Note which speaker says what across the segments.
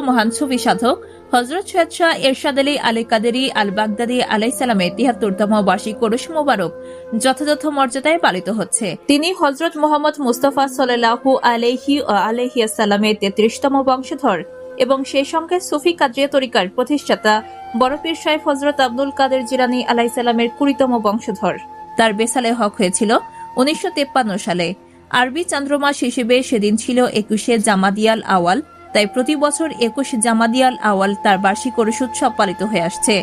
Speaker 1: মহান সুফি সাধক হজরত সৈয়দ শাহ এরশাদ আলী আলী কাদেরি আল বাগদাদি আলাইসালামের তিহাত্তরতম বার্ষিক কোরস মোবারক যথাযথ মর্যাদায় পালিত হচ্ছে। তিনি হজরত মোহাম্মদ মুস্তফা সাল্লাহু আলহি ও আলহিয়াসাল্লামের তেত্রিশতম বংশধর এবং সেই সঙ্গে সুফি কাদ্রিয়া তরিকার প্রতিষ্ঠাতা বরপীর সাহেব হজরত আব্দুল কাদের জিলানি আলাইসাল্লামের কুড়িতম বংশধর। তার বেসালে হক হয়েছিল উনিশশো সালে। আরবি চন্দ্রমাস হিসেবে সেদিন ছিল একুশে জামাদিয়াল আওয়াল তাই প্রতি বছর একুশ জামাদিয়াল আওয়াল তার বার্ষিক ওরস উৎসব পালিত হয়ে আসছে।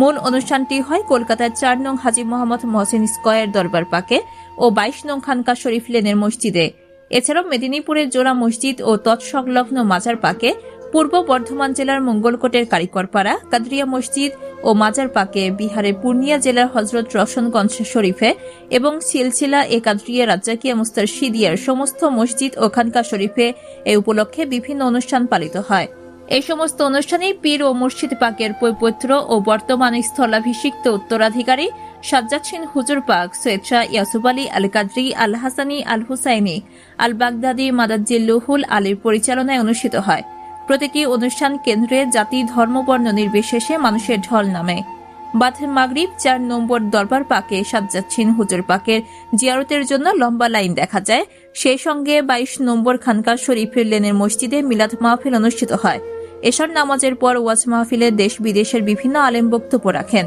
Speaker 1: মূল অনুষ্ঠানটি হয় কলকাতার চার নং হাজি মোহাম্মদ মহসেন স্কয়ার দরবার পাকে ও বাইশ নং খানকা শরীফ লেনের মসজিদে। এছাড়াও মেদিনীপুরের জোড়া মসজিদ ও তৎসংলগ্ন মাজার পাকে পূর্ব বর্ধমান জেলার মঙ্গলকোটের কারিকরপাড়া, কাদরিয়া মসজিদ ও মাজার পাকে বিহারের পূর্ণিয়া জেলার হজরত রশনগঞ্জ শরীফে এবং সিলসিলা এ রাজ্জাকিয়া, মুস্তার সিদিয়ার সমস্ত মসজিদ ও খানকা শরীফে এই উপলক্ষে বিভিন্ন অনুষ্ঠান পালিত হয়। এই সমস্ত অনুষ্ঠানে পীর ও মুর্শিদ পাকের পৈপত্র ও বর্তমান স্থলাভিষিক্ত উত্তরাধিকারী সাজ্জাদ সিন হুজুর পাক সৈয়দ শাহ ইয়াসুব আলী আল কাদরি আল হাসানি আল হুসাইনি আল বাগদাদি মাদাজ্জিল্লুহুল আলীর পরিচালনায় অনুষ্ঠিত হয়। প্রতিটি অনুষ্ঠান কেন্দ্রে জাতি ধর্মবর্ণ নির্বিশেষে মানুষের ঢল নামে বাদ মাগরিব চার নম্বর দরবার পাকে সাজ্জাচ্ছিন হুজুর পাকের জিয়ারতের জন্য লম্বা লাইন দেখা যায় সেই সঙ্গে বাইশ নম্বর খানকা শরীফের লেনের মসজিদে মিলাদ মাহফিল অনুষ্ঠিত হয় এশার নামাজের পর ওয়াজ মাহফিলে দেশ বিদেশের বিভিন্ন আলেম বক্তব্য রাখেন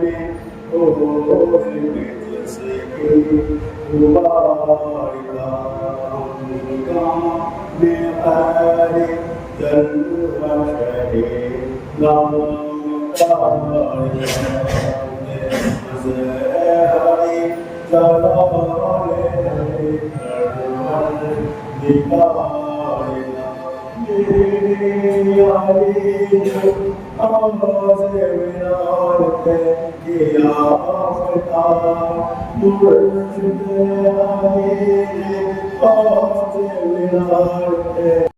Speaker 2: me, oh, Ezekiel, Ubaida, किया अपना मुर्शिद आगे पास मिलाते